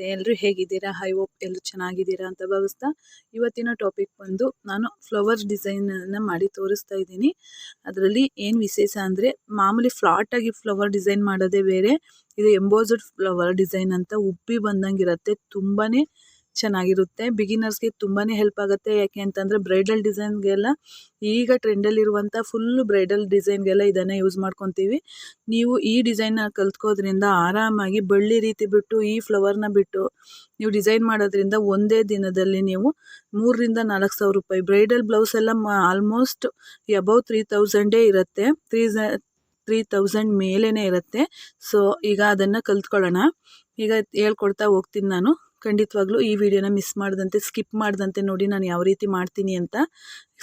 ನಮಸ್ತೆ ಎಲ್ಲರೂ ಹೇಗಿದ್ದೀರಾ? ಹೈ ಹೋಪ್ ಎಲ್ಲರೂ ಚೆನ್ನಾಗಿದ್ದೀರಾ ಅಂತ ಭಾವಿಸ್ತಾ ಇವತ್ತಿನ ಟಾಪಿಕ್ ಬಂದು ನಾನು ಫ್ಲವರ್ ಡಿಸೈನನ್ನು ಮಾಡಿ ತೋರಿಸ್ತಾ ಇದ್ದೀನಿ. ಅದರಲ್ಲಿ ಏನು ವಿಶೇಷ ಅಂದರೆ ಮಾಮೂಲಿ ಫ್ಲಾಟಾಗಿ ಫ್ಲವರ್ ಡಿಸೈನ್ ಮಾಡೋದೇ ಬೇರೆ. ಇದು ಎಂಬೋಸಡ್ ಫ್ಲವರ್ ಡಿಸೈನ್ ಅಂತ ಉಬ್ಬಿ ಬಂದಂಗಿರುತ್ತೆ ತುಂಬಾ ಚೆನ್ನಾಗಿರುತ್ತೆ. ಬಿಗಿನರ್ಸ್ಗೆ ತುಂಬಾ ಹೆಲ್ಪ್ ಆಗುತ್ತೆ. ಯಾಕೆ ಅಂತಂದರೆ ಬ್ರೈಡಲ್ ಡಿಸೈನ್ಗೆಲ್ಲ ಈಗ ಟ್ರೆಂಡಲ್ಲಿರುವಂಥ ಫುಲ್ಲು ಬ್ರೈಡಲ್ ಡಿಸೈನ್ಗೆಲ್ಲ ಇದನ್ನು ಯೂಸ್ ಮಾಡ್ಕೊತೀವಿ. ನೀವು ಈ ಡಿಸೈನ್ನ ಕಲ್ತ್ಕೋದ್ರಿಂದ ಆರಾಮಾಗಿ ಬಳ್ಳಿ ರೀತಿ ಬಿಟ್ಟು, ಈ ಫ್ಲವರ್ನ ಬಿಟ್ಟು, ನೀವು ಡಿಸೈನ್ ಮಾಡೋದ್ರಿಂದ ಒಂದೇ ದಿನದಲ್ಲಿ ನೀವು ಮೂರರಿಂದ ನಾಲ್ಕು ಸಾವಿರ ರೂಪಾಯಿ ಬ್ರೈಡಲ್ ಬ್ಲೌಸ್ ಎಲ್ಲ ಆಲ್ಮೋಸ್ಟ್ ಅಬೌವ್ ತ್ರೀ ತೌಸಂಡೇ ಇರುತ್ತೆ. ತ್ರೀ ತ್ರೀ ತೌಸಂಡ್ ಮೇಲೇ ಇರುತ್ತೆ. ಸೊ ಈಗ ಅದನ್ನು ಕಲ್ತ್ಕೊಳ್ಳೋಣ. ಈಗ ಹೇಳ್ಕೊಡ್ತಾ ಹೋಗ್ತೀನಿ ನಾನು. ಖಂಡಿತವಾಗ್ಲೂ ಈ ವಿಡಿಯೋನ ಮಿಸ್ ಮಾಡದಂತೆ ಸ್ಕಿಪ್ ಮಾಡದಂತೆ ನೋಡಿ ನಾನು ಯಾವ ರೀತಿ ಮಾಡ್ತೀನಿ ಅಂತ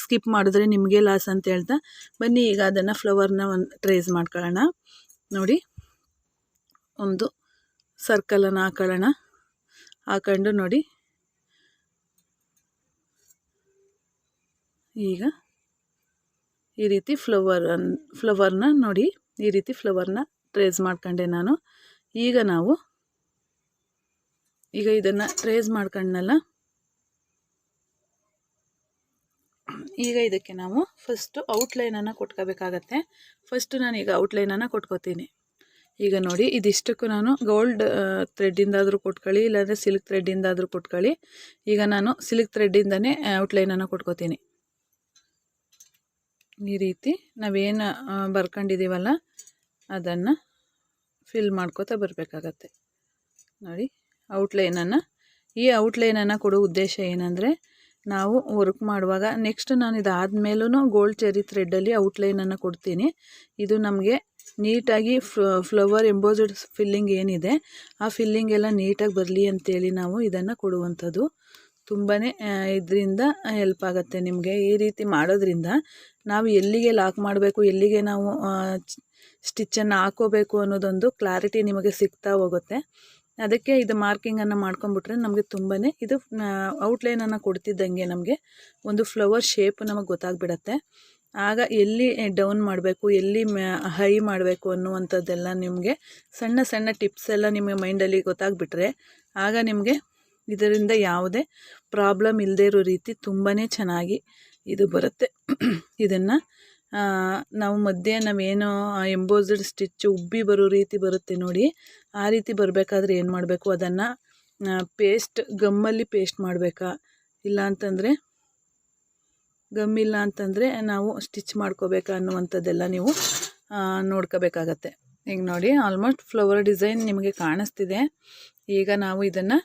ಸ್ಕಿಪ್ ಮಾಡಿದ್ರೆ ನಿಮಗೆ ಲಾಸ್ ಅಂತ ಹೇಳ್ತಾ, ಬನ್ನಿ ಈಗ ಅದನ್ನು ಫ್ಲವರ್ನ ಒಂದು ಟ್ರೇಸ್ ಮಾಡ್ಕೊಳ್ಳೋಣ. ನೋಡಿ, ಒಂದು ಸರ್ಕಲನ್ನು ಹಾಕೊಳ್ಳೋಣ. ಹಾಕೊಂಡು ನೋಡಿ. ಈಗ ಈ ರೀತಿ ಫ್ಲವರ್ ಫ್ಲವರ್ನ ನೋಡಿ, ಈ ರೀತಿ ಫ್ಲವರ್ನ ಟ್ರೇಸ್ ಮಾಡ್ಕೊಂಡೆ ನಾನು. ಈಗ ನಾವು ಈಗ ಇದನ್ನು ಟ್ರೇಸ್ ಮಾಡ್ಕೊಂಡಲ್ಲ ಈಗ ಇದಕ್ಕೆ ನಾವು ಫಸ್ಟು ಔಟ್ಲೈನನ್ನು ಕೊಟ್ಕೋಬೇಕಾಗತ್ತೆ. ಫಸ್ಟು ನಾನೀಗ ಔಟ್ಲೈನನ್ನು ಕೊಟ್ಕೋತೀನಿ. ಈಗ ನೋಡಿ, ಇದಿಷ್ಟಕ್ಕೂ ನಾನು ಗೋಲ್ಡ್ ಥ್ರೆಡ್ಡಿಂದಾದರೂ ಕೊಟ್ಕೊಳ್ಳಿ, ಇಲ್ಲಾಂದರೆ ಸಿಲ್ಕ್ ಥ್ರೆಡ್ಡಿಂದಾದರೂ ಕೊಟ್ಕೊಳ್ಳಿ. ಈಗ ನಾನು ಸಿಲ್ಕ್ ಥ್ರೆಡ್ಡಿಂದನೇ ಔಟ್ಲೈನನ್ನು ಕೊಟ್ಕೋತೀನಿ. ಈ ರೀತಿ ನಾವೇನು ಬರ್ಕೊಂಡಿದ್ದೀವಲ್ಲ ಅದನ್ನು ಫಿಲ್ ಮಾಡ್ಕೋತಾ ಬರಬೇಕಾಗತ್ತೆ. ನೋಡಿ. ಔಟ್ಲೈನನ್ನು ಈ ಔಟ್ಲೈನನ್ನು ಕೊಡೋ ಉದ್ದೇಶ ಏನಂದರೆ, ನಾವು ವರ್ಕ್ ಮಾಡುವಾಗ ನೆಕ್ಸ್ಟ್ ನಾನು ಇದಾದಮೇಲೂ ಗೋಲ್ಡ್ ಚೆರಿ ಥ್ರೆಡ್ಡಲ್ಲಿ ಔಟ್ಲೈನನ್ನು ಕೊಡ್ತೀನಿ. ಇದು ನಮಗೆ ನೀಟಾಗಿ ಫ್ಲವರ್ ಎಂಬೋಸಡ್ ಫಿಲ್ಲಿಂಗ್ ಏನಿದೆ, ಆ ಫಿಲ್ಲಿಂಗ್ ಎಲ್ಲ ನೀಟಾಗಿ ಬರಲಿ ಅಂತೇಳಿ ನಾವು ಇದನ್ನು ಕೊಡುವಂಥದ್ದು. ತುಂಬಾ ಇದರಿಂದ ಹೆಲ್ಪ್ ಆಗುತ್ತೆ ನಿಮಗೆ. ಈ ರೀತಿ ಮಾಡೋದ್ರಿಂದ ನಾವು ಎಲ್ಲಿಗೆ ಲಾಕ್ ಮಾಡಬೇಕು, ಎಲ್ಲಿಗೆ ನಾವು ಸ್ಟಿಚ್ಚನ್ನು ಹಾಕೋಬೇಕು ಅನ್ನೋದೊಂದು ಕ್ಲಾರಿಟಿ ನಿಮಗೆ ಸಿಗ್ತಾ ಹೋಗುತ್ತೆ. ಅದಕ್ಕೆ ಇದು ಮಾರ್ಕಿಂಗನ್ನು ಮಾಡ್ಕೊಂಡ್ಬಿಟ್ರೆ ನಮಗೆ ತುಂಬಾ ಇದು ಔಟ್ಲೈನನ್ನು ಕೊಡ್ತಿದ್ದಂಗೆ ನಮಗೆ ಒಂದು ಫ್ಲವರ್ ಶೇಪ್ ನಮಗೆ ಗೊತ್ತಾಗ್ಬಿಡತ್ತೆ. ಆಗ ಎಲ್ಲಿ ಡೌನ್ ಮಾಡಬೇಕು, ಎಲ್ಲಿ ಹೈ ಮಾಡಬೇಕು ಅನ್ನುವಂಥದ್ದೆಲ್ಲ ನಿಮಗೆ ಸಣ್ಣ ಸಣ್ಣ ಟಿಪ್ಸ್ ಎಲ್ಲ ನಿಮಗೆ ಮೈಂಡಲ್ಲಿ ಗೊತ್ತಾಗ್ಬಿಟ್ರೆ ಆಗ ನಿಮಗೆ ಇದರಿಂದ ಯಾವುದೇ ಪ್ರಾಬ್ಲಮ್ ಇಲ್ಲದೇ ಇರೋ ರೀತಿ ತುಂಬಾ ಚೆನ್ನಾಗಿ ಇದು ಬರುತ್ತೆ. ಇದನ್ನು ನಾವು ಮಧ್ಯೆ ನಾವೇನು ಎಂಬೋಸ್ಡ್ ಸ್ಟಿಚ್ ಉಬ್ಬಿ ಬರೋ ರೀತಿ ಬರುತ್ತೆ ನೋಡಿ. ಆ ರೀತಿ ಬರಬೇಕಾದ್ರೆ ಏನು ಮಾಡಬೇಕು? ಅದನ್ನು ಪೇಸ್ಟ್ ಗಮ್ಮಲ್ಲಿ ಪೇಸ್ಟ್ ಮಾಡಬೇಕಾ? ಇಲ್ಲ ಅಂತಂದರೆ ಗಮ್ ಇಲ್ಲ ಅಂತಂದರೆ ನಾವು ಸ್ಟಿಚ್ ಮಾಡ್ಕೋಬೇಕಾ ಅನ್ನುವಂಥದ್ದೆಲ್ಲ ನೀವು ನೋಡ್ಕೋಬೇಕಾಗತ್ತೆ. ಈಗ ನೋಡಿ ಆಲ್ಮೋಸ್ಟ್ ಫ್ಲವರ್ ಡಿಸೈನ್ ನಿಮಗೆ ಕಾಣಿಸ್ತಿದೆ. ಈಗ ನಾವು ಇದನ್ನು,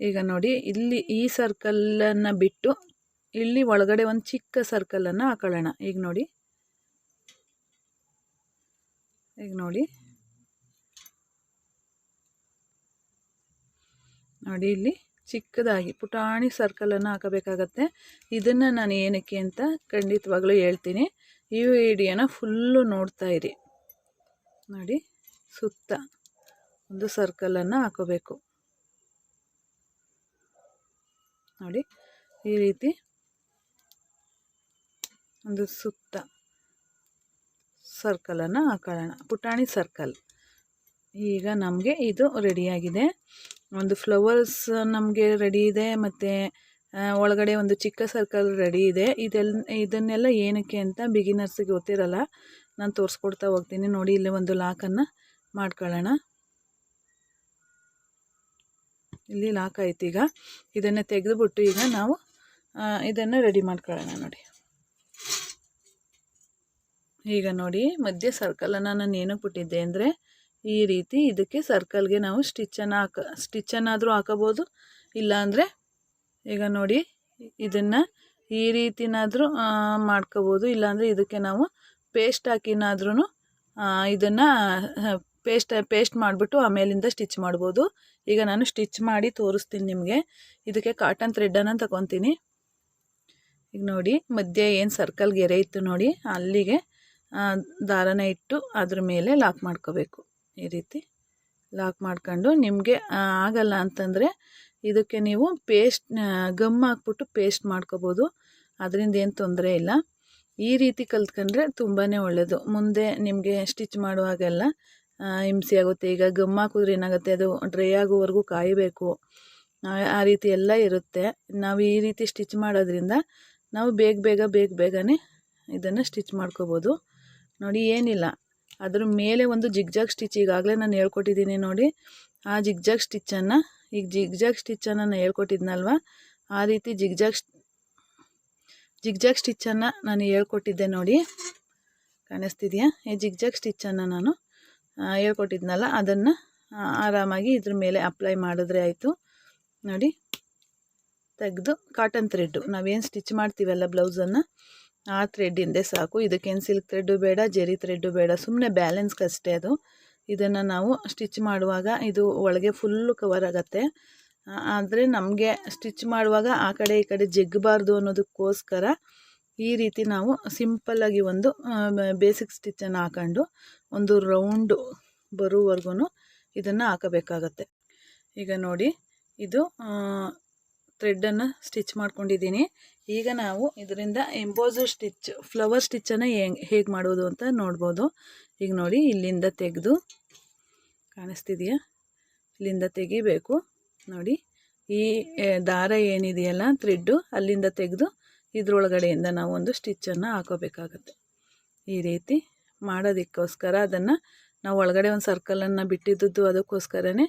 ಈಗ ನೋಡಿ, ಇಲ್ಲಿ ಈ ಸರ್ಕಲನ್ನು ಬಿಟ್ಟು ಇಲ್ಲಿ ಒಳಗಡೆ ಒಂದು ಚಿಕ್ಕ ಸರ್ಕಲನ್ನು ಹಾಕೊಳ್ಳೋಣ. ಈಗ ನೋಡಿ. ಈಗ ನೋಡಿ. ನೋಡಿ ಇಲ್ಲಿ ಚಿಕ್ಕದಾಗಿ ಪುಟಾಣಿ ಸರ್ಕಲನ್ನು ಹಾಕಬೇಕಾಗತ್ತೆ. ಇದನ್ನು ನಾನು ಏನಕ್ಕೆ ಅಂತ ಖಂಡಿತವಾಗ್ಲೂ ಹೇಳ್ತೀನಿ. ಈ ವಿಡಿಯೋನ ಫುಲ್ಲು ನೋಡ್ತಾ ಇರಿ. ನೋಡಿ, ಸುತ್ತ ಒಂದು ಸರ್ಕಲನ್ನು ಹಾಕೋಬೇಕು. ನೋಡಿ, ಈ ರೀತಿ ಒಂದು ಸುತ್ತ ಸರ್ಕಲನ್ನು ಹಾಕೊಳ್ಳೋಣ ಪುಟಾಣಿ ಸರ್ಕಲ್ ಈಗ ನಮಗೆ ಇದು ರೆಡಿಯಾಗಿದೆ ಒಂದು ಫ್ಲವರ್ಸ್ ನಮಗೆ ರೆಡಿ ಇದೆ, ಮತ್ತು ಒಳಗಡೆ ಒಂದು ಚಿಕ್ಕ ಸರ್ಕಲ್ ರೆಡಿ ಇದೆ. ಇದೆಲ್ಲ ಇದನ್ನೆಲ್ಲ ಏನಕ್ಕೆ ಅಂತ ಬಿಗಿನರ್ಸಿಗೆ ಗೊತ್ತಿರಲ್ಲ. ನಾನು ತೋರಿಸ್ಕೊಡ್ತಾ ಹೋಗ್ತೀನಿ. ನೋಡಿ, ಇಲ್ಲಿ ಒಂದು ಲಾಕನ್ನು ಮಾಡ್ಕೊಳ್ಳೋಣ. ಇಲ್ಲಿ ಲಾಕ್ ಆಯ್ತು ಈಗ ಇದನ್ನು ತೆಗೆದುಬಿಟ್ಟು ಈಗ ನಾವು ಇದನ್ನು ರೆಡಿ ಮಾಡ್ಕೊಳ್ಳೋಣ ನೋಡಿ. ಈಗ ನೋಡಿ ಮಧ್ಯೆ ಸರ್ಕಲನ್ನು ನಾನು ಏನಕ್ಕೆ ಬಿಟ್ಟಿದ್ದೆ ಅಂದರೆ ಈ ರೀತಿ ಇದಕ್ಕೆ ಸರ್ಕಲ್ಗೆ ನಾವು ಸ್ಟಿಚ್ಚನ್ನು ಹಾಕ ಸ್ಟಿಚ್ಚನ್ನಾದರೂ ಇಲ್ಲ ಇಲ್ಲಾಂದರೆ ಈಗ ನೋಡಿ ಇದನ್ನು ಈ ರೀತಿನಾದರೂ ಮಾಡ್ಕೋಬೋದು. ಇಲ್ಲಾಂದರೆ ಇದಕ್ಕೆ ನಾವು ಪೇಸ್ಟ್ ಹಾಕಿನಾದ್ರೂ ಇದನ್ನು ಪೇಸ್ಟ್ ಪೇಸ್ಟ್ ಮಾಡಿಬಿಟ್ಟು ಆಮೇಲಿಂದ ಸ್ಟಿಚ್ ಮಾಡ್ಬೋದು. ಈಗ ನಾನು ಸ್ಟಿಚ್ ಮಾಡಿ ತೋರಿಸ್ತೀನಿ ನಿಮಗೆ. ಇದಕ್ಕೆ ಕಾಟನ್ ಥ್ರೆಡ್ಡನ್ನು ತಗೊತೀನಿ. ಈಗ ನೋಡಿ ಮಧ್ಯೆ ಏನು ಸರ್ಕಲ್ ಗೆರೆ ಇತ್ತು ನೋಡಿ, ಅಲ್ಲಿಗೆ ದಾರನ ಇಟ್ಟು ಅದ್ರ ಮೇಲೆ ಲಾಕ್ ಮಾಡ್ಕೋಬೇಕು. ಈ ರೀತಿ ಲಾಕ್ ಮಾಡ್ಕೊಂಡು ನಿಮಗೆ ಆಗಲ್ಲ ಅಂತಂದರೆ ಇದಕ್ಕೆ ನೀವು ಪೇಸ್ಟ್ ಗಮ್ ಹಾಕ್ಬಿಟ್ಟು ಪೇಸ್ಟ್ ಮಾಡ್ಕೋಬೋದು. ಅದರಿಂದ ಏನು ತೊಂದರೆ ಇಲ್ಲ. ಈ ರೀತಿ ಕಲ್ತ್ಕೊಂಡ್ರೆ ತುಂಬಾ ಒಳ್ಳೆಯದು ಮುಂದೆ ನಿಮಗೆ ಸ್ಟಿಚ್ ಮಾಡುವಾಗೆಲ್ಲ ಹಿಂಸೆ ಆಗುತ್ತೆ. ಈಗ ಗಮ್ ಹಾಕಿದ್ರೆ ಏನಾಗುತ್ತೆ? ಅದು ಡ್ರೈ ಆಗೋವರೆಗೂ ಕಾಯಬೇಕು. ಆ ರೀತಿ ಎಲ್ಲ ಇರುತ್ತೆ. ನಾವು ಈ ರೀತಿ ಸ್ಟಿಚ್ ಮಾಡೋದ್ರಿಂದ ನಾವು ಬೇಗ ಬೇಗ ಬೇಗ ಬೇಗನೆ ಇದನ್ನು ಸ್ಟಿಚ್ ಮಾಡ್ಕೋಬೋದು. ನೋಡಿ, ಏನಿಲ್ಲ. ಅದ್ರ ಮೇಲೆ ಒಂದು ಜಿಗ್ಜಾಗ್ ಸ್ಟಿಚ್ ಈಗಾಗಲೇ ನಾನು ಹೇಳ್ಕೊಟ್ಟಿದ್ದೀನಿ ನೋಡಿ. ಆ ಜಿಗ್ಜಾಗ್ ಸ್ಟಿಚ್ಚನ್ನು ಈಗ ಜಿಗ್ಜಾಗ್ ಸ್ಟಿಚ್ಚನ್ನು ನಾನು ಹೇಳ್ಕೊಟ್ಟಿದ್ನಲ್ವ? ಆ ರೀತಿ ಜಿಗ್ಜಾಗ್ ಜಿಗ್ಜಾಗ್ ಸ್ಟಿಚ್ಚನ್ನು ನಾನು ಹೇಳ್ಕೊಟ್ಟಿದ್ದೆ ನೋಡಿ. ಕಾಣಿಸ್ತಿದೆಯಾ? ಈ ಜಿಗ್ಜಾಗ್ ಸ್ಟಿಚ್ಚನ್ನು ನಾನು ಹೇಳ್ಕೊಟ್ಟಿದ್ನಲ್ಲ, ಅದನ್ನು ಆರಾಮಾಗಿ ಇದ್ರ ಮೇಲೆ ಅಪ್ಲೈ ಮಾಡಿದ್ರೆ ಆಯಿತು. ನೋಡಿ, ತೆಗೆದು ಕಾಟನ್ ಥ್ರೆಡ್ಡು ನಾವೇನು ಸ್ಟಿಚ್ ಮಾಡ್ತೀವಲ್ಲ ಬ್ಲೌಸನ್ನು ಆ ಥ್ರೆಡ್ಡಿಂದೆ ಸಾಕು. ಇದಕ್ಕೇನು ಸಿಲ್ಕ್ ಥ್ರೆಡ್ಡು ಬೇಡ, ಜೆರಿ ಥ್ರೆಡ್ಡು ಬೇಡ. ಸುಮ್ಮನೆ ಬ್ಯಾಲೆನ್ಸ್ಗಷ್ಟೇ ಅದು. ಇದನ್ನು ನಾವು ಸ್ಟಿಚ್ ಮಾಡುವಾಗ ಇದು ಒಳಗೆ ಫುಲ್ಲು ಕವರ್ ಆಗುತ್ತೆ. ಆದರೆ ನಮಗೆ ಸ್ಟಿಚ್ ಮಾಡುವಾಗ ಆ ಕಡೆ ಈ ಕಡೆ ಜಗ್ಗಬಾರ್ದು ಅನ್ನೋದಕ್ಕೋಸ್ಕರ ಈ ರೀತಿ ನಾವು ಸಿಂಪಲ್ಲಾಗಿ ಒಂದು ಬೇಸಿಕ್ ಸ್ಟಿಚ್ಚನ್ನು ಹಾಕೊಂಡು ಒಂದು ರೌಂಡು ಬರೋವರೆಗೂ ಇದನ್ನು ಹಾಕಬೇಕಾಗತ್ತೆ. ಈಗ ನೋಡಿ, ಇದು ಥ್ರೆಡ್ಡನ್ನು ಸ್ಟಿಚ್ ಮಾಡ್ಕೊಂಡಿದ್ದೀನಿ. ಈಗ ನಾವು ಇದರಿಂದ ಎಂಬೋಸರ್ ಸ್ಟಿಚ್ ಫ್ಲವರ್ ಸ್ಟಿಚ್ಚನ್ನು ಹೆಂಗೆ, ಹೇಗೆ ಮಾಡೋದು ಅಂತ ನೋಡ್ಬೋದು. ಈಗ ನೋಡಿ, ಇಲ್ಲಿಂದ ತೆಗೆದು ಕಾಣಿಸ್ತಿದೆಯಾ? ಇಲ್ಲಿಂದ ತೆಗಿಬೇಕು. ನೋಡಿ, ಈ ದಾರ ಏನಿದೆಯಲ್ಲ ಥ್ರೆಡ್ಡು ಅಲ್ಲಿಂದ ತೆಗೆದು ಇದರೊಳಗಡೆಯಿಂದ ನಾವು ಒಂದು ಸ್ಟಿಚ್ಚನ್ನು ಹಾಕೋಬೇಕಾಗತ್ತೆ. ಈ ರೀತಿ ಮಾಡೋದಕ್ಕೋಸ್ಕರ ಅದನ್ನು ನಾವು ಒಳಗಡೆ ಒಂದು ಸರ್ಕಲನ್ನು ಬಿಟ್ಟಿದ್ದದ್ದು ಅದಕ್ಕೋಸ್ಕರನೇ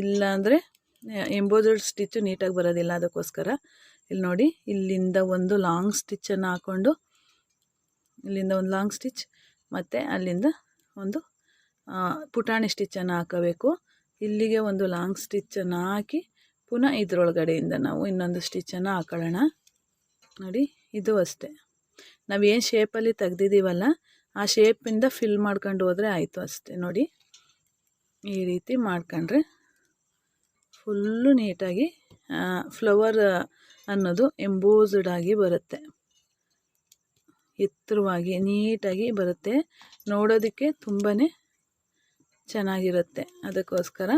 ಇಲ್ಲಾಂದರೆ ಎಂಬೋಸರ್ಡ್ ಸ್ಟಿಚ್ಚು ನೀಟಾಗಿ ಬರೋದಿಲ್ಲ ಅದಕ್ಕೋಸ್ಕರ. ಇಲ್ಲಿ ನೋಡಿ, ಇಲ್ಲಿಂದ ಒಂದು ಲಾಂಗ್ ಸ್ಟಿಚ್ಚನ್ನು ಹಾಕ್ಕೊಂಡು, ಇಲ್ಲಿಂದ ಒಂದು ಲಾಂಗ್ ಸ್ಟಿಚ್, ಮತ್ತು ಅಲ್ಲಿಂದ ಒಂದು ಪುಟಾಣಿ ಸ್ಟಿಚ್ಚನ್ನು ಹಾಕಬೇಕು. ಇಲ್ಲಿಗೆ ಒಂದು ಲಾಂಗ್ ಸ್ಟಿಚ್ಚನ್ನು ಹಾಕಿ, ಪುನಃ ಇದ್ರೊಳಗಡೆಯಿಂದ ನಾವು ಇನ್ನೊಂದು ಸ್ಟಿಚ್ಚನ್ನು ಹಾಕೊಳ್ಳೋಣ. ನೋಡಿ, ಇದು ಅಷ್ಟೇ. ಏನು ಶೇಪಲ್ಲಿ ತೆಗ್ದಿದ್ದೀವಲ್ಲ, ಆ ಶೇಪಿಂದ ಫಿಲ್ ಮಾಡ್ಕೊಂಡು ಹೋದರೆ ಆಯಿತು ಅಷ್ಟೇ. ನೋಡಿ, ಈ ರೀತಿ ಮಾಡ್ಕೊಂಡ್ರೆ ಫುಲ್ಲು ನೀಟಾಗಿ ಫ್ಲವರ್ ಅನ್ನೋದು ಎಂಬೋಸ್ಡ್ ಆಗಿ ಬರುತ್ತೆ. ಎತ್ತರವಾಗಿ ನೀಟಾಗಿ ಬರುತ್ತೆ. ನೋಡೋದಕ್ಕೆ ತುಂಬಾ ಚೆನ್ನಾಗಿರುತ್ತೆ. ಅದಕ್ಕೋಸ್ಕರ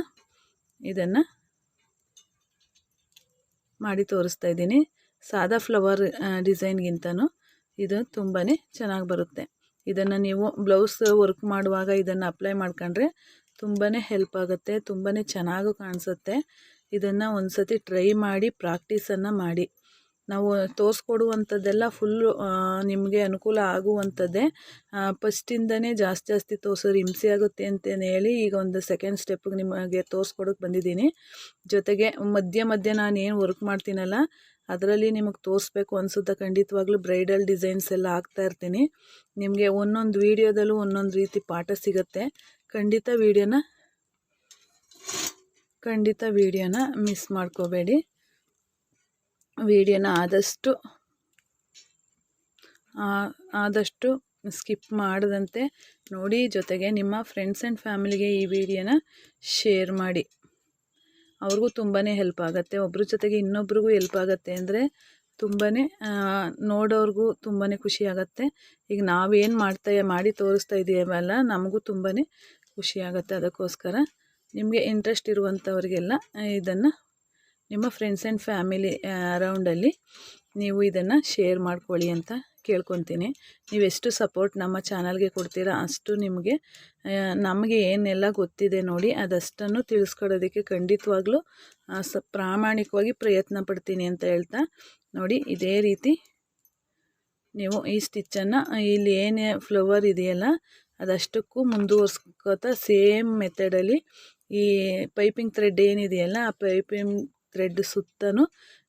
ಇದನ್ನು ಮಾಡಿ ತೋರಿಸ್ತಾ ಇದ್ದೀನಿ. ಸಾದಾ ಫ್ಲವರ್ ಡಿಸೈನ್ಗಿಂತನೂ ಇದು ತುಂಬಾ ಚೆನ್ನಾಗಿ ಬರುತ್ತೆ. ಇದನ್ನು ನೀವು ಬ್ಲೌಸ್ ವರ್ಕ್ ಮಾಡುವಾಗ ಇದನ್ನು ಅಪ್ಲೈ ಮಾಡ್ಕೊಂಡ್ರೆ ತುಂಬಾ ಹೆಲ್ಪ್ ಆಗುತ್ತೆ ತುಂಬಾ ಚೆನ್ನಾಗೂ ಕಾಣಿಸುತ್ತೆ. ಇದನ್ನು ಒಂದು ಸತಿ ಟ್ರೈ ಮಾಡಿ ಪ್ರಾಕ್ಟೀಸನ್ನು ಮಾಡಿ. ನಾವು ತೋರಿಸ್ಕೊಡುವಂಥದ್ದೆಲ್ಲ ಫುಲ್ಲು ನಿಮಗೆ ಅನುಕೂಲ ಆಗುವಂಥದ್ದೇ. ಫಸ್ಟಿಂದನೇ ಜಾಸ್ತಿ ಜಾಸ್ತಿ ತೋರಿಸೋರು ಹಿಂಸೆ ಆಗುತ್ತೆ ಅಂತಲೇ ಹೇಳಿ ಈಗ ಒಂದು ಸೆಕೆಂಡ್ ಸ್ಟೆಪ್ಗೆ ನಿಮಗೆ ತೋರಿಸ್ಕೊಡೋಕೆ ಬಂದಿದ್ದೀನಿ. ಜೊತೆಗೆ ಮಧ್ಯ ಮಧ್ಯೆ ನಾನು ಏನು ವರ್ಕ್ ಮಾಡ್ತೀನಲ್ಲ, ಅದರಲ್ಲಿ ನಿಮಗೆ ತೋರಿಸ್ಬೇಕು ಅನಿಸುತ್ತೆ. ಖಂಡಿತವಾಗ್ಲೂ ಬ್ರೈಡಲ್ ಡಿಸೈನ್ಸ್ ಎಲ್ಲ ಹಾಕ್ತಾ ಇರ್ತೀನಿ. ನಿಮಗೆ ಒಂದೊಂದು ವೀಡಿಯೋದಲ್ಲೂ ಒಂದೊಂದು ರೀತಿ ಪಾಠ ಸಿಗುತ್ತೆ. ಖಂಡಿತ ವೀಡಿಯೋನ ಖಂಡಿತ ವೀಡಿಯೋನ ಮಿಸ್ ಮಾಡ್ಕೋಬೇಡಿ. ವೀಡಿಯೋನ ಆದಷ್ಟು ಆದಷ್ಟು ಸ್ಕಿಪ್ ಮಾಡದಂತೆ ನೋಡಿ. ಜೊತೆಗೆ ನಿಮ್ಮ ಫ್ರೆಂಡ್ಸ್ ಆ್ಯಂಡ್ ಫ್ಯಾಮಿಲಿಗೆ ಈ ವಿಡಿಯೋನ ಶೇರ್ ಮಾಡಿ. ಅವ್ರಿಗೂ ತುಂಬಾ ಹೆಲ್ಪ್ ಆಗುತ್ತೆ. ಒಬ್ಬರ ಜೊತೆಗೆ ಇನ್ನೊಬ್ರಿಗೂ ಹೆಲ್ಪ್ ಆಗುತ್ತೆ ಅಂದರೆ ತುಂಬಾ ನೋಡೋರ್ಗೂ ತುಂಬಾ ಖುಷಿ ಈಗ ನಾವೇನು ಮಾಡ್ತಾ, ಮಾಡಿ ತೋರಿಸ್ತಾ ಇದ್ದೀವಲ್ಲ ನಮಗೂ ತುಂಬಾ ಖುಷಿ ಆಗುತ್ತೆ ಅದಕ್ಕೋಸ್ಕರ. ನಿಮಗೆ ಇಂಟ್ರೆಸ್ಟ್ ಇರುವಂಥವ್ರಿಗೆಲ್ಲ ಇದನ್ನು ನಿಮ್ಮ ಫ್ರೆಂಡ್ಸ್ ಆ್ಯಂಡ್ ಫ್ಯಾಮಿಲಿ ಅರೌಂಡಲ್ಲಿ ನೀವು ಇದನ್ನು ಶೇರ್ ಮಾಡ್ಕೊಳ್ಳಿ ಅಂತ ಕೇಳ್ಕೊತೀನಿ. ನೀವೆಷ್ಟು ಸಪೋರ್ಟ್ ನಮ್ಮ ಚಾನಲ್ಗೆ ಕೊಡ್ತೀರಾ ಅಷ್ಟು ನಿಮಗೆ ನಮಗೆ ಏನೆಲ್ಲ ಗೊತ್ತಿದೆ ನೋಡಿ ಅದಷ್ಟನ್ನು ತಿಳಿಸ್ಕೊಡೋದಕ್ಕೆ ಖಂಡಿತವಾಗ್ಲೂ ಸ, ಪ್ರಾಮಾಣಿಕವಾಗಿ ಪ್ರಯತ್ನ ಪಡ್ತೀನಿ ಅಂತ ಹೇಳ್ತಾ ನೋಡಿ ಇದೇ ರೀತಿ ನೀವು ಈ ಸ್ಟಿಚ್ಚನ್ನು ಇಲ್ಲಿ ಏನೇ ಫ್ಲವರ್ ಇದೆಯಲ್ಲ ಅದಷ್ಟಕ್ಕೂ ಮುಂದುವರ್ಸ್ಕೋತಾ ಸೇಮ್ ಮೆಥಡಲ್ಲಿ ಈ ಪೈಪಿಂಗ್ ಥ್ರೆಡ್ ಏನಿದೆಯಲ್ಲ ಆ ಪೈಪಿಂಗ್ ಥ್ರೆಡ್ ಸುತ್ತಲೂ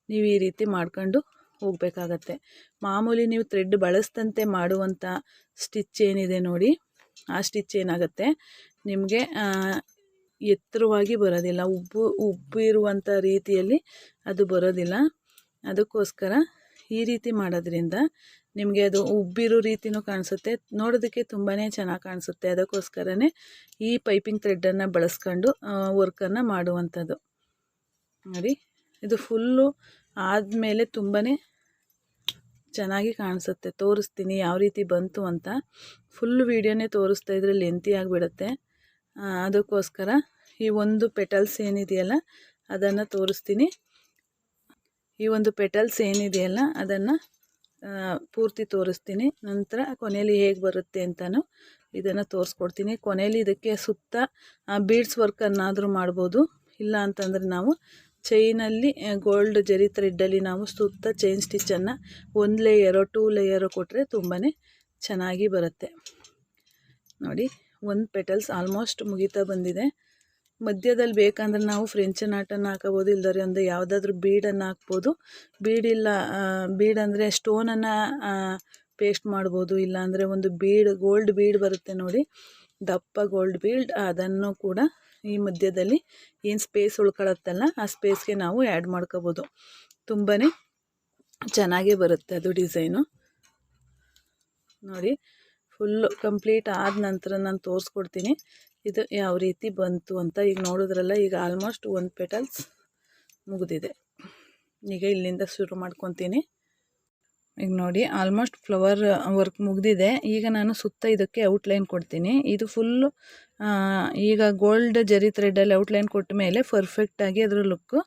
ನೀವು ಈ ರೀತಿ ಮಾಡ್ಕೊಂಡು ಹೋಗಬೇಕಾಗತ್ತೆ. ಮಾಮೂಲಿ ನೀವು ಥ್ರೆಡ್ ಬಳಸ್ದಂತೆ ಮಾಡುವಂಥ ಸ್ಟಿಚ್ ಏನಿದೆ ನೋಡಿ, ಆ ಸ್ಟಿಚ್ ಏನಾಗುತ್ತೆ? ನಿಮಗೆ ಎತ್ತರವಾಗಿ ಬರೋದಿಲ್ಲ. ಉಬ್ಬು ಉಬ್ಬಿರುವಂಥ ರೀತಿಯಲ್ಲಿ ಅದು ಬರೋದಿಲ್ಲ. ಅದಕ್ಕೋಸ್ಕರ ಈ ರೀತಿ ಮಾಡೋದ್ರಿಂದ ನಿಮಗೆ ಅದು ಉಬ್ಬಿರೋ ರೀತಿಯೂ ಕಾಣಿಸುತ್ತೆ. ನೋಡೋದಕ್ಕೆ ತುಂಬಾ ಚೆನ್ನಾಗಿ ಕಾಣಿಸುತ್ತೆ. ಅದಕ್ಕೋಸ್ಕರನೇ ಈ ಪೈಪಿಂಗ್ ಥ್ರೆಡ್ಡನ್ನು ಬಳಸ್ಕೊಂಡು ವರ್ಕನ್ನು ಮಾಡುವಂಥದ್ದು. ನೋಡಿ, ಇದು ಫುಲ್ಲು ಆದಮೇಲೆ ತುಂಬಾ ಚೆನ್ನಾಗಿ ಕಾಣಿಸುತ್ತೆ. ತೋರಿಸ್ತೀನಿ ಯಾವ ರೀತಿ ಬಂತು ಅಂತ. ಫುಲ್ ವೀಡಿಯೋನೇ ತೋರಿಸ್ತಾ ಇದ್ರೆ ಲೆಂತಿ ಆಗಿಬಿಡುತ್ತೆ. ಅದಕ್ಕೋಸ್ಕರ ಈ ಒಂದು ಪೆಟಲ್ಸ್ ಏನಿದೆಯಲ್ಲ, ಅದನ್ನು ತೋರಿಸ್ತೀನಿ. ಈ ಒಂದು ಪೆಟಲ್ಸ್ ಏನಿದೆಯಲ್ಲ, ಅದನ್ನು ಪೂರ್ತಿ ತೋರಿಸ್ತೀನಿ. ನಂತರ ಕೊನೆಯಲ್ಲಿ ಹೇಗೆ ಬರುತ್ತೆ ಅಂತಲೂ ಇದನ್ನು ತೋರಿಸ್ಕೊಡ್ತೀನಿ. ಕೊನೆಯಲ್ಲಿ ಇದಕ್ಕೆ ಸುತ್ತ ಬೀಡ್ಸ್ ವರ್ಕನ್ನಾದರೂ ಮಾಡ್ಬೋದು. ಇಲ್ಲ ಅಂತಂದರೆ ನಾವು ಚೈನಲ್ಲಿ ಗೋಲ್ಡ್ ಜರಿ ಥ್ರೆಡ್ಡಲ್ಲಿ ನಾವು ಸುತ್ತ ಚೈನ್ ಸ್ಟಿಚ್ಚನ್ನು ಒಂದು ಲೇಯರೋ ಟೂ ಲೇಯರೋ ಕೊಟ್ಟರೆ ತುಂಬಾ ಚೆನ್ನಾಗಿ ಬರುತ್ತೆ. ನೋಡಿ, ಒಂದು ಪೆಟಲ್ಸ್ ಆಲ್ಮೋಸ್ಟ್ ಮುಗಿತಾ ಬಂದಿದೆ. ಮಧ್ಯದಲ್ಲಿ ಬೇಕಂದ್ರೆ ನಾವು ಫ್ರೆಂಚ್ ನಾಟನ್ನು ಹಾಕೋಬೋದು ಇಲ್ದರೆ ಒಂದು ಯಾವುದಾದ್ರೂ ಬೀಡನ್ನು ಹಾಕ್ಬೋದು. ಬೀಡಿಲ್ಲ ಬೀಡ್ ಅಂದರೆ ಸ್ಟೋನನ್ನು ಪೇಸ್ಟ್ ಮಾಡ್ಬೋದು. ಇಲ್ಲಾಂದರೆ ಒಂದು ಬೀಡ್ ಗೋಲ್ಡ್ ಬೀಡ್ ಬರುತ್ತೆ ನೋಡಿ. ದಪ್ಪ ಗೋಲ್ಡ್ ಬೀಡ್, ಅದನ್ನು ಕೂಡ ಈ ಮಧ್ಯದಲ್ಲಿ ಏನು ಸ್ಪೇಸ್ ಉಳ್ಕೊಳತ್ತಲ್ಲ, ಆ ಸ್ಪೇಸ್ಗೆ ನಾವು ಆ್ಯಡ್ ಮಾಡ್ಕೋಬೋದು. ತುಂಬಾ ಚೆನ್ನಾಗೇ ಬರುತ್ತೆ ಅದು ಡಿಸೈನು ನೋಡಿ ಫುಲ್ಲು ಕಂಪ್ಲೀಟ್ ಆದ ನಂತರ ನಾನು ತೋರಿಸ್ಕೊಡ್ತೀನಿ. ಇದು ಯಾವ ರೀತಿ ಬಂತು ಅಂತ ಈಗ ನೋಡಿದ್ರಲ್ಲ, ಈಗ ಆಲ್ಮೋಸ್ಟ್ ಒಂದು ಪೆಟಲ್ಸ್ ಮುಗಿದಿದೆ. ಈಗ ಇಲ್ಲಿಂದ ಶುರು ಮಾಡ್ಕೊತೀನಿ. ಈಗ ನೋಡಿ ಆಲ್ಮೋಸ್ಟ್ ಫ್ಲವರ್ ವರ್ಕ್ ಮುಗಿದಿದೆ. ಈಗ ನಾನು ಸುತ್ತ ಇದಕ್ಕೆ ಔಟ್ಲೈನ್ ಕೊಡ್ತೀನಿ. ಇದು ಫುಲ್ಲು ಈಗ ಗೋಲ್ಡ್ ಜರಿ ಥ್ರೆಡಲ್ಲಿ ಔಟ್ಲೈನ್ ಕೊಟ್ಟ ಮೇಲೆ ಪರ್ಫೆಕ್ಟಾಗಿ ಅದರ ಲುಕ್ಕು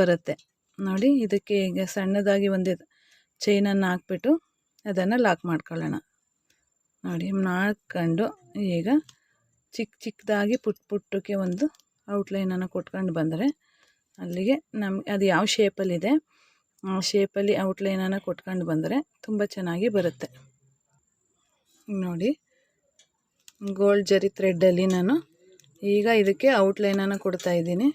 ಬರುತ್ತೆ. ನೋಡಿ, ಇದಕ್ಕೆ ಈಗ ಸಣ್ಣದಾಗಿ ಒಂದು ಚೈನನ್ನು ಹಾಕ್ಬಿಟ್ಟು ಅದನ್ನು ಲಾಕ್ ಮಾಡ್ಕೊಳ್ಳೋಣ. ನೋಡಿ ಮಾಡ್ಕೊಂಡು ಈಗ ಚಿಕ್ಕ ಚಿಕ್ಕದಾಗಿ ಪುಟ್ ಪುಟ್ಟಕ್ಕೆ ಒಂದು ಔಟ್ಲೈನನ್ನು ಕೊಟ್ಕೊಂಡು ಬಂದರೆ ಅಲ್ಲಿಗೆ ನಮ್ಗೆ ಅದು ಯಾವ ಶೇಪಲ್ಲಿದೆ ಆ ಶೇಪಲ್ಲಿ ಔಟ್ಲೈನನ್ನು ಕೊಟ್ಕೊಂಡು ಬಂದರೆ ತುಂಬ ಚೆನ್ನಾಗಿ ಬರುತ್ತೆ. ನೋಡಿ ಗೋಲ್ಡ್ ಜರಿ ಥ್ರೆಡ್ಡಲ್ಲಿ ನಾನು ಈಗ ಇದಕ್ಕೆ ಔಟ್ಲೈನನ್ನು ಕೊಡ್ತಾ ಇದ್ದೀನಿ.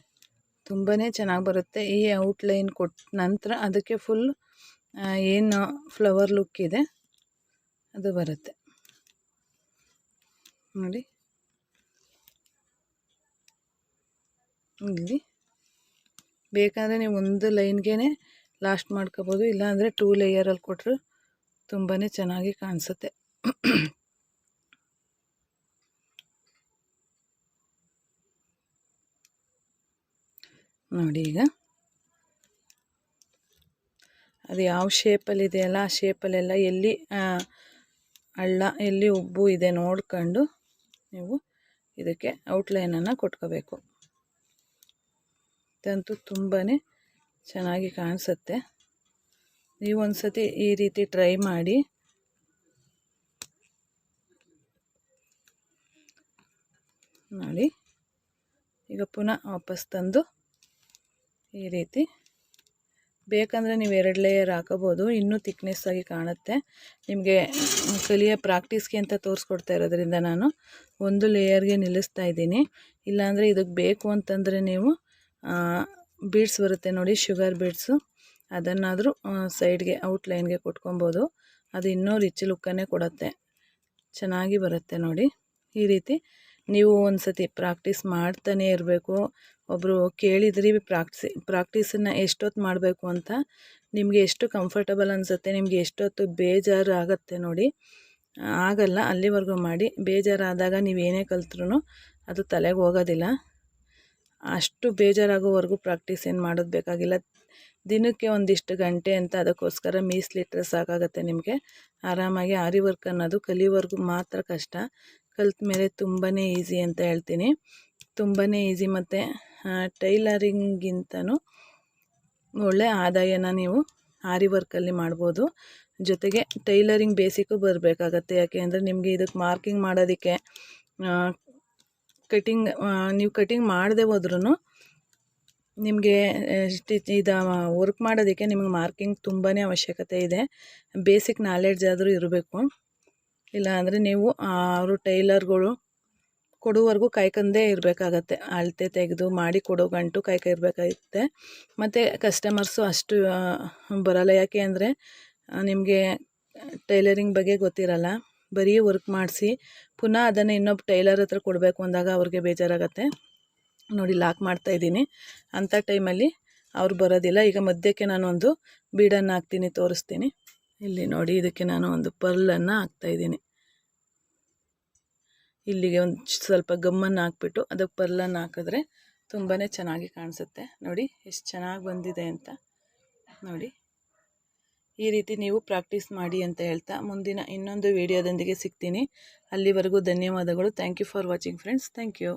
ತುಂಬಾ ಚೆನ್ನಾಗಿ ಬರುತ್ತೆ. ಈ ಔಟ್ಲೈನ್ ಕೊಟ್ಟ ನಂತರ ಅದಕ್ಕೆ ಫುಲ್ ಏನು ಫ್ಲವರ್ ಲುಕ್ ಇದೆ, ಅದು ಬರುತ್ತೆ. ನೋಡಿ ಇಲ್ಲಿ. ಬೇಕಾದರೆ ನೀವು ಒಂದು ಲೈನ್ಗೆ ಲಾಸ್ಟ್ ಮಾಡ್ಕೋಬೋದು. ಇಲ್ಲಾಂದರೆ ಟೂ ಲೇಯರಲ್ಲಿ ಕೊಟ್ಟರು ತುಂಬಾ ಚೆನ್ನಾಗಿ ಕಾಣಿಸುತ್ತೆ. ನೋಡಿ ಈಗ. ಅದು ಯಾವ ಶೇಪಲ್ಲಿ ಇದೆಯಲ್ಲ ಆ ಶೇಪಲ್ಲೆಲ್ಲ ಎಲ್ಲಿ ಹಳ್ಳ, ಎಲ್ಲಿ ಉಬ್ಬು ಇದೆ ನೋಡ್ಕೊಂಡು ನೀವು ಇದಕ್ಕೆ ಔಟ್ಲೈನನ್ನು ಕೊಟ್ಕೋಬೇಕು. ಇದಂತೂ ತುಂಬಾ ಚೆನ್ನಾಗಿ ಕಾಣಿಸುತ್ತೆ. ನೀವು ಒಂದು ಸತಿ ಈ ರೀತಿ ಟ್ರೈ ಮಾಡಿ. ನೋಡಿ, ಈಗ ಪುನಃ ವಾಪಸ್ ತಂದು ಈ ರೀತಿ. ಬೇಕಂದರೆ ನೀವು ಎರಡು ಲೇಯರ್ ಹಾಕೋಬೋದು ಇನ್ನೂ ಆಗಿ ಕಾಣುತ್ತೆ. ನಿಮಗೆ ಕಲಿಯ ಪ್ರಾಕ್ಟೀಸ್ಗೆ ಅಂತ ತೋರಿಸ್ಕೊಡ್ತಾ ಇರೋದ್ರಿಂದ ನಾನು ಒಂದು ಲೇಯರ್ಗೆ ನಿಲ್ಲಿಸ್ತಾ ಇದ್ದೀನಿ. ಇಲ್ಲಾಂದರೆ ಇದಕ್ಕೆ ಬೇಕು ಅಂತಂದರೆ ನೀವು ಬೀಡ್ಸ್ ಬರುತ್ತೆ ನೋಡಿ ಶುಗರ್ ಬೀಡ್ಸು ಅದನ್ನಾದರೂ ಸೈಡ್ಗೆ ಔಟ್ಲೈನ್ಗೆ ಕೊಟ್ಕೊಬೋದು. ಅದು ಇನ್ನೂ ರಿಚ್ ಲುಕ್ಕನ್ನೇ ಕೊಡುತ್ತೆ. ಚೆನ್ನಾಗಿ ಬರುತ್ತೆ ನೋಡಿ. ಈ ರೀತಿ ನೀವು ಒಂದು ಸತಿ ಪ್ರಾಕ್ಟೀಸ್ ಮಾಡ್ತಾನೇ ಇರಬೇಕು. ಒಬ್ಬರು ಕೇಳಿದ್ರಿ ಪ್ರಾಕ್ಟಿಸಿ ಪ್ರಾಕ್ಟೀಸನ್ನು ಎಷ್ಟೊತ್ತು ಮಾಡಬೇಕು ಅಂತ ನಿಮಗೆ ಎಷ್ಟು ಕಂಫರ್ಟಬಲ್ ಅನಿಸುತ್ತೆ, ನಿಮಗೆ ಎಷ್ಟೊತ್ತು ಬೇಜಾರು ಆಗುತ್ತೆ ನೋಡಿ ಆಗಲ್ಲ, ಅಲ್ಲಿವರೆಗೂ ಮಾಡಿ. ಬೇಜಾರಾದಾಗ ನೀವು ಏನೇ ಕಲ್ತ್ರೂ ಅದು ತಲೆಗೆ ಹೋಗೋದಿಲ್ಲ. ಅಷ್ಟು ಬೇಜಾರಾಗೋವರೆಗೂ ಪ್ರಾಕ್ಟೀಸ್ ಏನು ಮಾಡೋದು ಬೇಕಾಗಿಲ್ಲ. ದಿನಕ್ಕೆ ಒಂದಿಷ್ಟು ಗಂಟೆ ಅಂತ ಅದಕ್ಕೋಸ್ಕರ ಮೀಸಲಿಟ್ಟರೆ ಸಾಕಾಗುತ್ತೆ ನಿಮಗೆ. ಆರಾಮಾಗಿ ಆರಿ ವರ್ಕ್ ಅನ್ನೋದು ಕಲಿಯೋವರೆಗೂ ಮಾತ್ರ ಕಷ್ಟ. ಕಲ್ತ ಮೇಲೆ ತುಂಬಾ ಈಸಿ ಅಂತ ಹೇಳ್ತೀನಿ. ತುಂಬಾ ಈಸಿ ಮತ್ತು ಟೈಲರಿಂಗಿಂತನೂ ಒಳ್ಳೆ ಆದಾಯನ ನೀವು ಆರಿ ವರ್ಕಲ್ಲಿ ಮಾಡ್ಬೋದು. ಜೊತೆಗೆ ಟೈಲರಿಂಗ್ ಬೇಸಿಕ್ಕು ಬರಬೇಕಾಗತ್ತೆ. ಯಾಕೆ ಅಂದರೆ ನಿಮಗೆ ಇದಕ್ಕೆ ಮಾರ್ಕಿಂಗ್ ಮಾಡೋದಕ್ಕೆ ಕಟಿಂಗ್ ನೀವು ಕಟಿಂಗ್ ಮಾಡದೆ ಹೋದ್ರೂ ನಿಮಗೆ ಸ್ಟಿಚ್ ಇದು ವರ್ಕ್ ಮಾಡೋದಕ್ಕೆ ನಿಮಗೆ ಮಾರ್ಕಿಂಗ್ ತುಂಬಾ ಅವಶ್ಯಕತೆ ಇದೆ. ಬೇಸಿಕ್ ನಾಲೆಡ್ಜ್ ಆದರೂ ಇರಬೇಕು. ಇಲ್ಲಾಂದರೆ ನೀವು ಅವರು ಟೈಲರ್ಗಳು ಕೊಡುವವರೆಗೂ ಕಾಯ್ಕೊಂಡೇ ಇರಬೇಕಾಗತ್ತೆ. ಅಳತೆ ತೆಗೆದು ಮಾಡಿ ಕೊಡೋ ಗಂಟು ಕಾಯ್ಕ ಇರಬೇಕಾಗುತ್ತೆ ಮತ್ತು ಕಸ್ಟಮರ್ಸು ಅಷ್ಟು ಬರಲ್ಲ. ಯಾಕೆ ಅಂದರೆ ನಿಮಗೆ ಟೈಲರಿಂಗ್ ಬಗ್ಗೆ ಗೊತ್ತಿರಲ್ಲ. ಬರೀ ವರ್ಕ್ ಮಾಡಿಸಿ, ಪುನಃ ಅದನ್ನು ಇನ್ನೊಬ್ಬ ಟೈಲರ್ ಹತ್ರ ಕೊಡಬೇಕು ಅಂದಾಗ ಅವ್ರಿಗೆ ಬೇಜಾರಾಗತ್ತೆ. ನೋಡಿ ಲಾಕ್ ಮಾಡ್ತಾ ಇದ್ದೀನಿ. ಅಂಥ ಟೈಮಲ್ಲಿ ಅವ್ರು ಬರೋದಿಲ್ಲ. ಈಗ ಮಧ್ಯಕ್ಕೆ ನಾನು ಒಂದು ಬೀಡನ್ನು ಹಾಕ್ತೀನಿ, ತೋರಿಸ್ತೀನಿ. ಇಲ್ಲಿ ನೋಡಿ, ಇದಕ್ಕೆ ನಾನು ಒಂದು ಪರ್ಲನ್ನು ಹಾಕ್ತಾಯಿದ್ದೀನಿ ಇಲ್ಲಿಗೆ ಒಂದು ಸ್ವಲ್ಪ ಗಮ್ಮನ್ನು ಹಾಕ್ಬಿಟ್ಟು ಅದಕ್ಕೆ ಪರ್ಲನ್ನು ಹಾಕಿದ್ರೆ ತುಂಬಾ ಚೆನ್ನಾಗಿ ಕಾಣಿಸುತ್ತೆ. ನೋಡಿ, ಎಷ್ಟು ಚೆನ್ನಾಗಿ ಬಂದಿದೆ ಅಂತ. ನೋಡಿ. ಈ ರೀತಿ ನೀವು ಪ್ರಾಕ್ಟೀಸ್ ಮಾಡಿ ಅಂತ ಹೇಳ್ತಾ ಮುಂದಿನ ಇನ್ನೊಂದು ವಿಡಿಯೋದೊಂದಿಗೆ ಸಿಗ್ತೀನಿ. ಅಲ್ಲಿವರೆಗೂ ಧನ್ಯವಾದಗಳು. Thank you for watching friends thank you